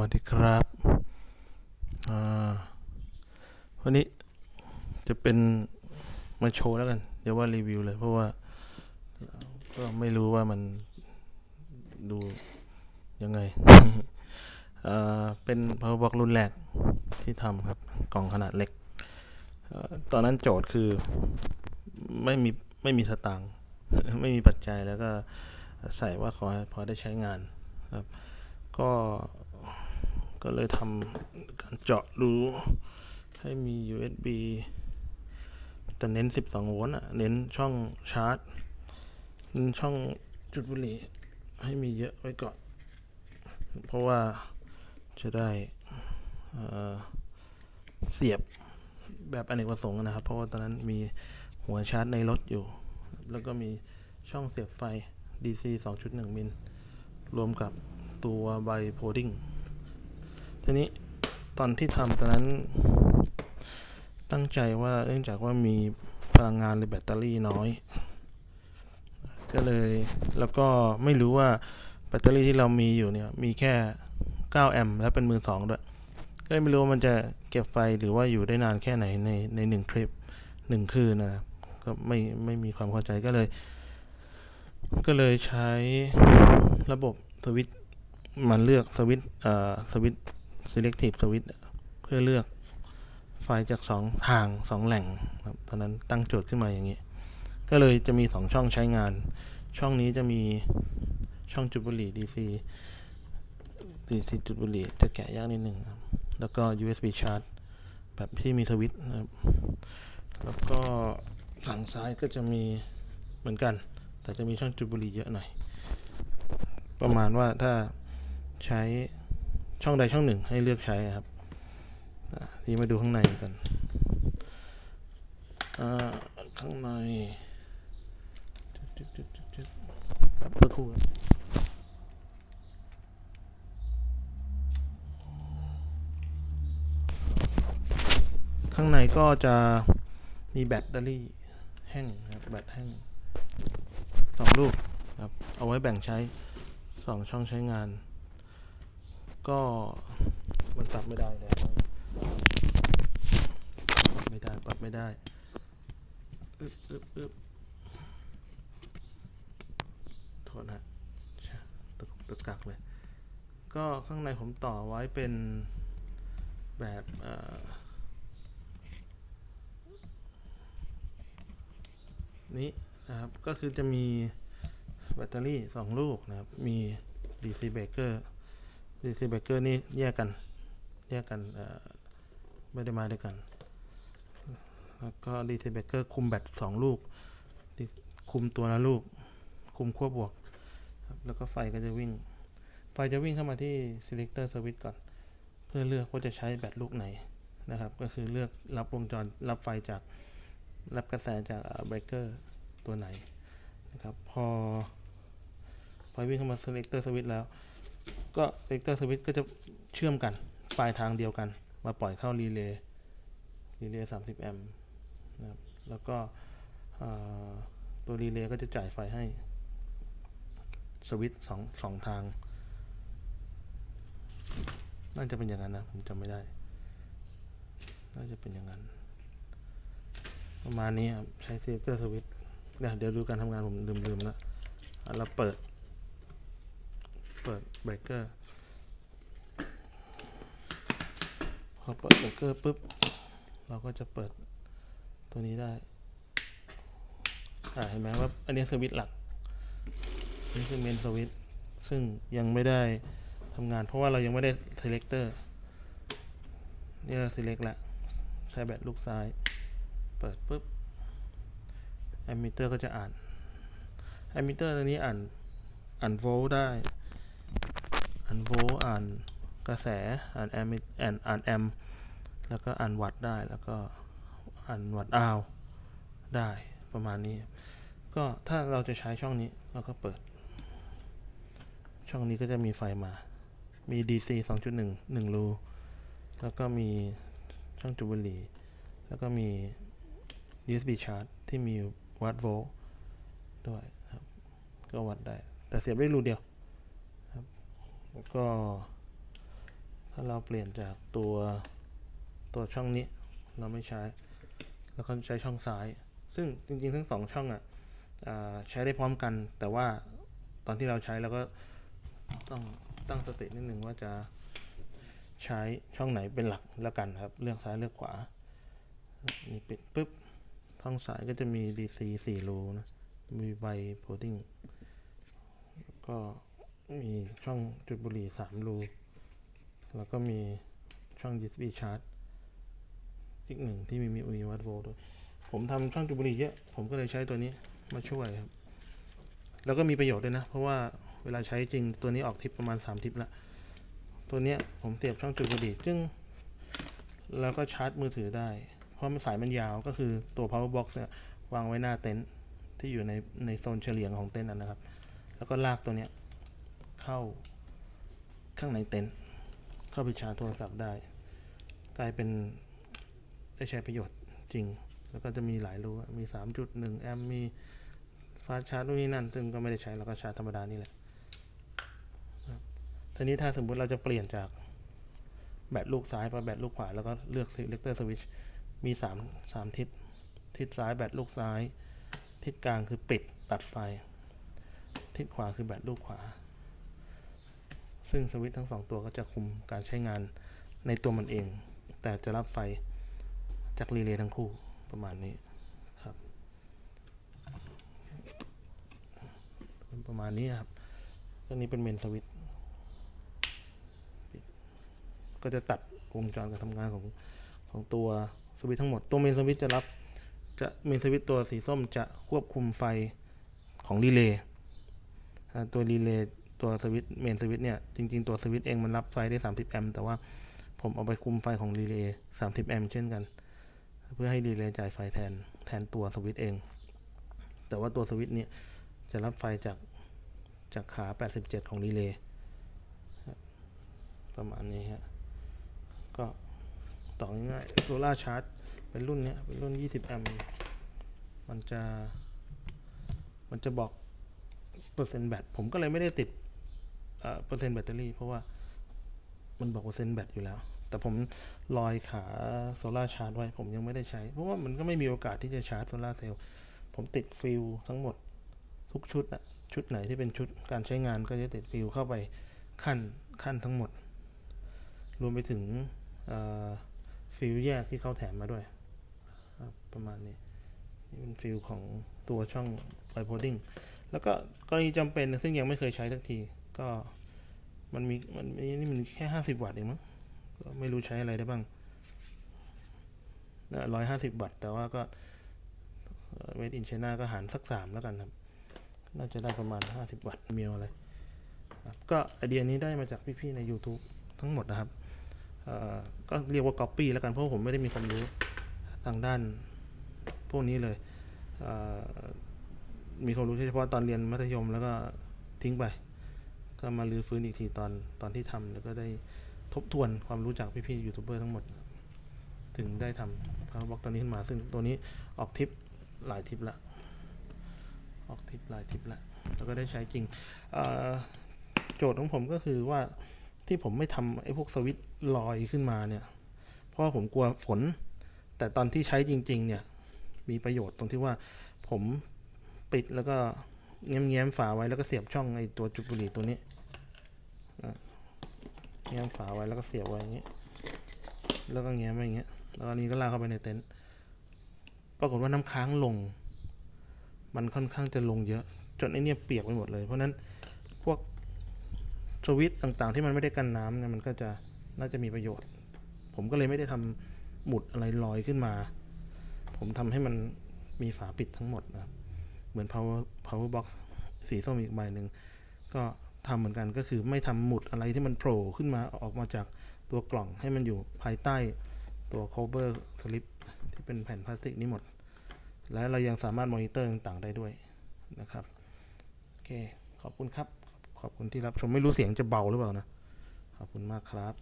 วัสดีครับ วันนี้จะเป็นมาโชว์แล้วกันเดี๋ยวว่ารีวิวเลย เพราะว่าก็ไม่รู้ว่ามันดูยังไง เป็น power box รุ่นแรกที่ทำครับ กล่องขนาดเล็กอตอนนั้นโจทย์คือไม่มีไม่มีสตางค์ไม่มีปัจจัยแล้วก็ใส่ว่าขอพอได้ใช้งานครับ ก็ ก็เลยทำการเจาะรูให้มี USB แต่เน้น 12 โวลต์อะ เน้นช่องชาร์จ เน้นช่องจุดบุหรี่ให้มีเยอะไว้ก่อน เพราะว่าจะได้เสียบแบบอเนกประสงค์นะครับ เพราะว่าตอนนั้นมีหัวชาร์จในรถอยู่ แล้วก็มีช่องเสียบไฟ DC 2.1 มิล รวมกับตัวไบโพดิ้ง ทีนี้ตอนที่ทำตอนนั้น ตั้งใจว่าเนื่องจากว่ามีพลังงานหรือแบตเตอรี่น้อย ก็เลยแล้วก็ไม่รู้ว่าแบตเตอรี่ที่เรามีอยู่เนี่ยมีแค่ 9 แอมป์และเป็นมือสองด้วย ก็เลยไม่รู้ว่ามันจะเก็บไฟหรือว่าอยู่ได้นานแค่ไหนในในหนึ่งทริปหนึ่งคืนนะครับก็ไม่ไม่มีความเข้าใจก็เลย ก็เลยใช้ระบบสวิตมันเลือกสวิตเอ่อสวิต selective switch เพื่อเลือกไฟจากสองทางสองแหล่งครับตอนนั้นตั้งโจทย์ขึ้นมาอย่างนี้ ก็เลยจะมีสองช่องใช้งาน ช่องนี้จะมีช่องจุดบุหรี่ DC DC จุดบุหรี่จะแกะยากนิดหนึ่งครับ แล้วก็ USB charge แบบที่มีสวิตช์นะครับ แล้วก็ฝั่งซ้ายก็จะมีเหมือนกัน แต่จะมีช่องจุดบุหรี่เยอะหน่อย ประมาณว่าถ้าใช้ ช่องใดช่องหนึ่งให้เลือกใช้ครับทีมาดูข้างในกันข้างในจุดจุดจุดจุดแป๊บสักครู่ครับข้างในก็จะมีแบตเตอรี่แห้งนะครับแบตแห้งสองลูกครับเอาไว้แบ่งใช้สองช่องใช้งาน ก็มันปรับไม่ได้แล้วปรับไม่ได้ปรับไม่ได้อึบอึบอึบโทษนะชะตึกตึกกักเลย ก็ข้างในผมต่อไว้เป็นแบบเออนี้นะครับ ก็คือจะมีแบตเตอรี่สองลูกนะครับ มี DC breaker DC breaker นี่แยกกันแยกกันไม่ได้มาด้วยกัน แล้วก็ DC breaker คุมแบตสองลูกที่คุมตัวละลูก คุมขั้วบวก แล้วก็ไฟก็จะวิ่ง ไฟจะวิ่งเข้ามาที่ selector switch ก่อน เพื่อเลือกว่าจะใช้แบตลูกไหนนะครับ ก็คือเลือกรับวงจรรับไฟจากรับกระแสจากเบรกเกอร์ตัวไหนนะครับ พอไฟวิ่งเข้ามา selector switch แล้ว ก็ selector switch ก็จะเชื่อมกันปลายทางเดียวกัน มาปล่อยเข้ารีเลย์รีเลย์30แอมป์นะครับแล้วก็ตัวรีเลย์ก็จะจ่ายไฟให้สวิตช์สองสองทาง น่าจะเป็นอย่างนั้นนะ ผมจำไม่ได้ น่าจะเป็นอย่างนั้น ประมาณนี้ครับใช้ selector switch เดี๋ยวเดี๋ยวดูการทำงานผมลืมๆแล้วอะเราเปิด เปิดเบรกเกอร์ พอเปิดเบรกเกอร์ปุ๊บ เราก็จะเปิดตัวนี้ได้ อ่าเห็นไหมว่าอันนี้สวิตช์หลัก นี่คือเมนสวิตช์ซึ่งยังไม่ได้ทำงาน เพราะว่าเรายังไม่ได้ selector นี่เรา select แล้วใช้แบตลูกซ้าย เปิดปุ๊บ ammeter ก็จะอ่าน ammeter ตัวนี้อ่านอ่านโวลต์ได้ อ่านโวลต์อ่านกระแส อ่านแอมอ่านอ่านแอม แล้วก็อ่านวัตได้ แล้วก็อ่านวัตต์อาวได้ประมาณนี้ ก็ถ้าเราจะใช้ช่องนี้เราก็เปิด ช่องนี้ก็จะมีไฟมา มี DC 2.1 1รู แล้วก็มีช่องจุบุรีแล้วก็มี USB charge ที่มีวัดโวลต์ด้วยครับ ก็วัดได้ แต่เสียบได้รูเดียว แล้วก็ ถ้าเราเปลี่ยนจากตัวตัวช่องนี้ เราไม่ใช้ แล้วก็ใช้ช่องซ้าย ซึ่งจริงๆ ทั้งสองช่องอะอ่าใช้ได้พร้อมกัน แต่ว่าตอนที่เราใช้เราก็ต้องตั้งสตินิดหนึ่งว่าจะใช้ช่องไหนเป็นหลักแล้วกันครับ เลือกซ้ายเลือกขวา นี่ปิดปุ๊บช่องซ้ายก็จะมี DC 4รูนะ มีใบโพดิ้งก็ มีช่องจุดบุหรี่3รูแล้วก็มีช่อง USB charge อีกหนึ่งที่มีมีมีวัดโวลต์ด้วยผมทำช่องจุดบุหรี่เยอะ ผมก็เลยใช้ตัวนี้มาช่วยครับ แล้วก็มีประโยชน์ด้วยนะ เพราะว่าเวลาใช้จริงตัวนี้ออกทิปประมาณ 3 ทิปละ ตัวเนี้ยผมเสียบช่องจุดบุหรี่ซึ่งแล้วก็ชาร์จมือถือได้ เพราะมันสายมันยาวก็คือตัว power box เนี่ยวางไว้หน้าเต็นท์ที่อยู่ในในโซนเฉลียงของเต็นท์นั้นนะครับ แล้วก็ลากตัวเนี้ย เข้าข้างในเต็นท์เข้าไปชาร์จโทรศัพท์ได้ กลายเป็นได้ใช้ประโยชน์จริง แล้วก็จะมีหลายรูมี 3.1 แอมมีฟาสชาร์จนู่นนี่นั่น ซึ่งก็ไม่ได้ใช้เราก็ชาร์จธรรมดานี่แหละทีนี้ถ้าสมมุติเราจะเปลี่ยนจากแบตลูกซ้ายไปแบตลูกขวา แล้วก็เลือก selector switch มีสามสามทิศ ทิศซ้ายแบตลูกซ้าย ทิศกลางคือปิดตัดไฟ ทิศขวาคือแบตลูกขวา ซึ่งสวิตช์ทั้งสองตัวก็จะคุมการใช้งานในตัวมันเอง แต่จะรับไฟจากรีเลย์ทั้งคู่ประมาณนี้ครับ ประมาณนี้ครับอันนี้เป็นเมนสวิตช์ก็จะตัดวงจรการทำงานของของตัวสวิตทั้งหมด ตัวเมนสวิตจะรับจะเมนสวิตตัวสีส้มจะควบคุมไฟของรีเลย์ตัวรีเลย์ ตัวสวิตช์เมนสวิตช์เนี่ยจริง ๆ ตัวสวิตช์เองมันรับไฟได้ 30 แอมป์แต่ว่าผมเอาไปคุมไฟของรีเลย์30 แอมป์เช่นกัน เพื่อให้รีเลย์จ่ายไฟแทนแทนตัวสวิตช์เอง แต่ว่าตัวสวิตช์เนี่ยจะรับไฟจากจากขา 87 ของรีเลย์ประมาณนี้ฮะก็ต่อง่ายโซล่าชาร์จเป็นรุ่นเนี้ยเป็นรุ่น 20 แอมป์มันจะ มันจะบอกเปอร์เซ็นต์แบตผมก็เลยไม่ได้ติด เปอร์เซ็นต์แบตเตอรี่ เพราะว่ามันบอกเปอร์เซ็นต์แบตอยู่แล้ว แต่ผมลอยขาโซลาร์ชาร์จไว้ผมยังไม่ได้ใช้ เพราะว่ามันก็ไม่มีโอกาสที่จะชาร์จโซลาร์เซลล์ผมติดฟิลทั้งหมดทุกชุดอะชุดไหนที่เป็นชุดการใช้งานก็จะติดฟิลเข้าไปขั้นขั้นทั้งหมด รวมไปถึงฟิลแยกที่เขาแถมมาด้วย ประมาณนี้นี่เป็นฟิลของตัวช่องไบโพดิ้งแล้วก็กรณีจำเป็นซึ่งยังไม่เคยใช้สักทีก็ มันมีมันมนี่มันแค่ห้าสิบวัตต์เองมั้งก็ไม่รู้ใช้อะไรได้บ้างร้อยห้าสิบวัตต์แต่ว่าก็เวทอินเชน่าก็หารสักสามแล้วกันครับ น่าจะได้ประมาณห้าสิบวัตต์มีอะไรก็ไอเดียนี้ได้มาจากพี่ๆใน YouTube ทั้งหมดนะครับก็เรียกว่า Copy แล้วกันเพราะผมไม่ได้มีความรู้ทางด้านพวกนี้เลยมีความรู้เฉพาะตอนเรียนมัธยมแล้วก็ทิ้งไป ก็มาลื้อฟื้นอีกทีตอนตอนที่ทำแล้วก็ได้ทบทวนความรู้จากพี่ๆยูทูบเบอร์ทั้งหมด ถึงได้ทำพาวบล็อกตัวนี้ขึ้นมา ซึ่งตัวนี้ออกทริปหลายทริปละออกทริปหลายทริปละแล้วก็ได้ใช้จริงโจทย์ของผมก็คือว่าที่ผมไม่ทำไอ้พวกสวิตลอยขึ้นมาเนี่ย เพราะว่าผมกลัวฝน แต่ตอนที่ใช้จริง ๆ เนี่ย มีประโยชน์ตรงที่ว่าผมปิดแล้วก็ แง้มๆฝาไว้แล้วก็เสียบช่องไอ้ตัวจุดบุหรี่ตัวนี้อะแง้มฝาไว้แล้วก็เสียบไว้อย่างนี้แล้วก็แง้มไว้อย่างเงี้ยแล้วอันนี้ก็ลากเข้าไปในเต็นท์ปรากฏว่าน้ำค้างลง มันค่อนข้างจะลงเยอะ จนไอ้เนี่ยเปียกไปหมดเลย เพราะฉะนั้นพวกสวิตต่างๆ ที่มันไม่ได้กันน้ำเนี่ยมันก็จะน่าจะมีประโยชน์ ผมก็เลยไม่ได้ทำหมุดอะไรลอยขึ้นมา ผมทำให้มันมีฝาปิดทั้งหมดนะครับ เหมือน power power box สีส้มอีกใบหนึ่งก็ทำเหมือนกันก็คือไม่ทำหมุดอะไรที่มันโผล่ขึ้นมาออกมาจากตัวกล่องให้มันอยู่ภายใต้ตัว cover slip ที่เป็นแผ่นพลาสติกนี้หมด และเรายังสามารถมอนิเตอร์ต่างๆได้ด้วยนะครับโอเค ขอบคุณครับ ขอบคุณที่รับชมไม่รู้เสียงจะเบาหรือเปล่านะ ขอบคุณมากครับ